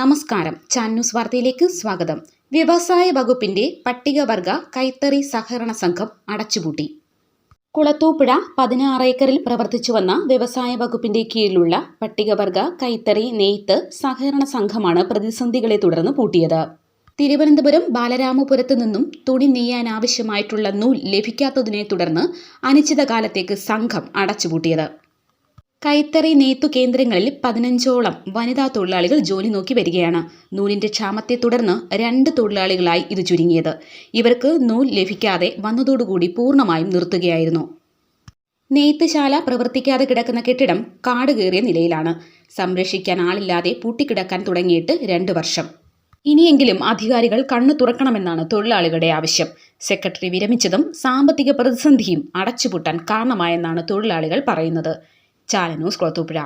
നമസ്കാരം. ചാനൂസ് വാർത്തയിലേക്ക് സ്വാഗതം. വ്യവസായ വകുപ്പിന്റെ പട്ടികവർഗ കൈത്തറി സഹകരണ സംഘം അടച്ചുപൂട്ടി. കുളത്തൂപ്പുഴ പതിനാറ് ഏക്കറിൽ പ്രവർത്തിച്ചു വന്ന വ്യവസായ വകുപ്പിന്റെ കീഴിലുള്ള പട്ടികവർഗ കൈത്തറി നെയ്ത്ത് സഹകരണ സംഘമാണ് പ്രതിസന്ധികളെ തുടർന്ന് പൂട്ടിയത്. തിരുവനന്തപുരം ബാലരാമപുരത്ത് നിന്നും തുണി നെയ്യാൻ ആവശ്യമായിട്ടുള്ള നൂൽ ലഭിക്കാത്തതിനെ തുടർന്ന് അനിശ്ചിതകാലത്തേക്ക് സംഘം അടച്ചുപൂട്ടിയത്. കൈത്തറി നെയ്ത്തു കേന്ദ്രങ്ങളിൽ പതിനഞ്ചോളം വനിതാ തൊഴിലാളികൾ ജോലി നോക്കി വരികയാണ്. നൂലിന്റെ ക്ഷാമത്തെ തുടർന്ന് രണ്ട് തൊഴിലാളികളായി ഇത് ചുരുങ്ങിയത്. ഇവർക്ക് നൂൽ ലഭിക്കാതെ വന്നതോടുകൂടി പൂർണമായും നിർത്തുകയായിരുന്നു. നെയ്ത്തുശാല പ്രവർത്തിക്കാതെ കിടക്കുന്ന കെട്ടിടം കാട് കയറിയ നിലയിലാണ്. സംരക്ഷിക്കാൻ ആളില്ലാതെ പൂട്ടിക്കിടക്കാൻ തുടങ്ങിയിട്ട് രണ്ട് വർഷം. ഇനിയെങ്കിലും അധികാരികൾ കണ്ണു തുറക്കണമെന്നാണ് തൊഴിലാളികളുടെ ആവശ്യം. സെക്രട്ടറി വിരമിച്ചതും സാമ്പത്തിക പ്രതിസന്ധിയും അടച്ചുപൂട്ടാൻ കാരണമായെന്നാണ് തൊഴിലാളികൾ പറയുന്നത്. ചാലനൂസ് കുളത്തൂപ്പുഴ.